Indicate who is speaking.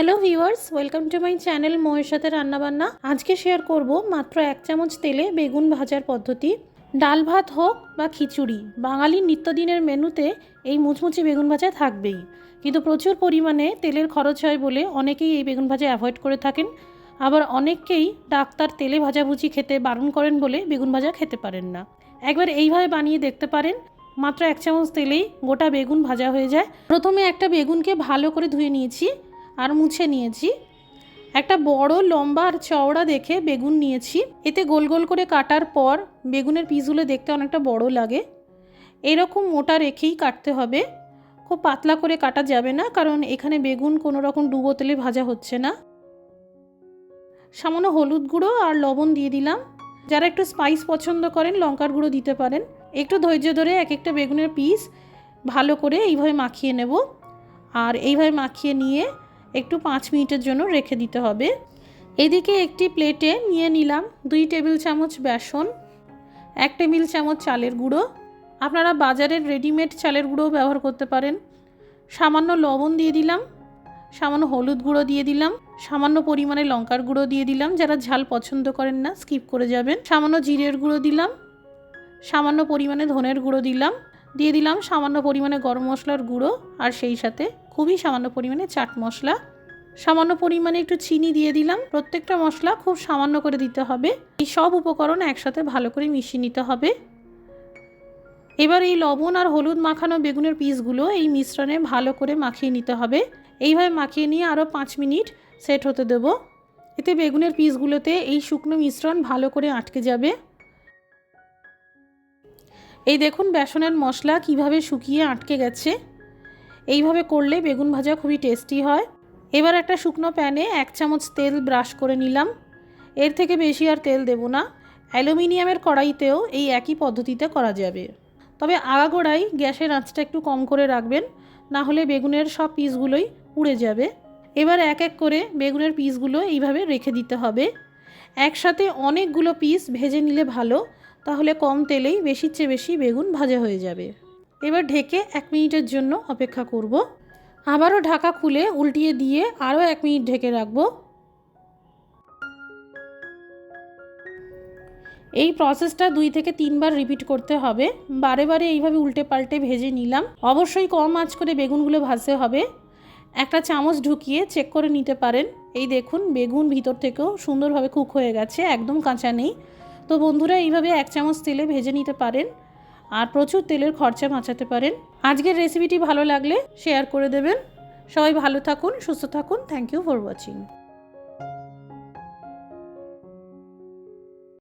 Speaker 1: Hello viewers welcome to my channel মোয়ের সাথে রান্নাবান্না আজকে শেয়ার করব মাত্র এক চামচ তেলে বেগুন ভাজার পদ্ধতি। ডাল ভাত হোক বা খিচুড়ি, বাঙালির নিত্যদিনের মেনুতে এই মুচমুচে বেগুন ভাজা থাকবেই। কিন্তু প্রচুর পরিমাণে তেলের খরচ হয় বলে অনেকেই এই বেগুন ভাজা অ্যাভয়েড করে থাকেন। আবার অনেককেই ডাক্তার তেলে ভাজাভুজি খেতে বারণ করেন বলে বেগুন ভাজা খেতে পারেন না। একবার এইভাবে বানিয়ে দেখতে পারেন। মাত্র এক চামচ তেলেই গোটা বেগুন ভাজা হয়ে যায়। প্রথমে একটা বেগুনকে ভালো করে ধুয়ে নিয়েছি। আর মুছে নিয়েছি। একটা বড় লম্বা আর চওড়া দেখে বেগুন নিয়েছি। এতে গোল গোল করে কাটার পর বেগুনের পিসগুলো দেখতে অনেকটা বড় লাগে। এরকম মোটা রেখেই কাটতে হবে। খুব পাতলা করে কাটা যাবে না, কারণ এখানে বেগুন কোনো রকম ডুবো তেলে ভাজা হচ্ছে না। সামান্য হলুদ গুঁড়ো আর লবণ দিয়ে দিলাম। যারা একটু স্পাইস পছন্দ করেন, লঙ্কার গুঁড়ো দিতে পারেন। একটু ধৈর্য ধরে এক একটা বেগুনের পিস ভালো করে এইভাবে মাখিয়ে নেব। আর এইভাবে মাখিয়ে নিয়ে একটু পাঁচ মিনিটের জন্য রেখে দিতে হবে। এদিকে একটি প্লেটে নিয়ে নিলাম দুই টেবিল চামচ বেসন, এক টেবিল চামচ চালের গুঁড়ো। আপনারা বাজারের রেডিমেড চালের গুঁড়োও ব্যবহার করতে পারেন। সামান্য লবণ দিয়ে দিলাম, সামান্য হলুদ গুঁড়ো দিয়ে দিলাম, সামান্য পরিমাণে লঙ্কার গুঁড়ো দিয়ে দিলাম। যারা ঝাল পছন্দ করেন না, স্কিপ করে যাবেন। সামান্য জিরের গুঁড়ো দিলাম, সামান্য পরিমাণে ধনের গুঁড়ো দিলাম। দিয়ে দিলাম সামান্য পরিমাণে গরম মশলার গুঁড়ো আর সেই সাথে খুবই সামান্য পরিমাণে চাট মশলা। সামান্য পরিমাণে একটু চিনি দিয়ে দিলাম। প্রত্যেকটা মশলা খুব সামান্য করে দিতে হবে। এই সব উপকরণ একসাথে ভালো করে মিশিয়ে নিতে হবে। এবার এই লবণ আর হলুদ মাখানো বেগুনের পিসগুলো এই মিশ্রণে ভালো করে মাখিয়ে নিতে হবে। এইভাবে মাখিয়ে নিয়ে আরও পাঁচ মিনিট সেট হতে দেব। এতে বেগুনের পিসগুলোতে এই শুকনো মিশ্রণ ভালো করে আটকে যাবে। এই দেখুন বেসনের মশলা কীভাবে শুকিয়ে আটকে গেছে। এইভাবে করলে বেগুন ভাজা খুবই টেস্টি হয়। এবার একটা শুকনো প্যানে এক চামচ তেল ব্রাশ করে নিলাম। এর থেকে বেশি আর তেল দেব না। অ্যালুমিনিয়ামের কড়াইতেও এই একই পদ্ধতিতে করা যাবে। তবে আগাগোড়াই গ্যাসের আঁচটা একটু কম করে রাখবেন, না হলে বেগুনের সব পিসগুলোই পুড়ে যাবে। এবার এক এক করে বেগুনের পিসগুলো এইভাবে রেখে দিতে হবে। একসাথে অনেকগুলো পিস ভেজে নিলে ভালো। তাহলে কম তেলেই বেশির চেয়ে বেশি বেগুন ভাজা হয়ে যাবে। এবার ঢেকে এক মিনিটের জন্য অপেক্ষা করব। আবারও ঢাকা খুলে উল্টিয়ে দিয়ে আরও এক মিনিট ঢেকে রাখব। এই প্রসেসটা দুই থেকে তিনবার রিপিট করতে হবে। বারে বারে এইভাবে উল্টে পাল্টে ভেজে নিলাম। অবশ্যই কম আঁচ করে বেগুনগুলো ভাজতে হবে। একটা চামচ ঢুকিয়ে চেক করে নিতে পারেন। এই দেখুন, বেগুন ভিতর থেকেও সুন্দরভাবে কুক হয়ে গেছে, একদম কাঁচা নেই। তো বন্ধুরা, এইভাবে এক চামচ তেলে ভেজে নিতে পারেন আর প্রচুর তেলের খরচা বাঁচাতে পারেন। আজকের রেসিপিটি ভালো লাগলে শেয়ার করে দেবেন। সবাই ভালো থাকুন, সুস্থ থাকুন। Thank you for watching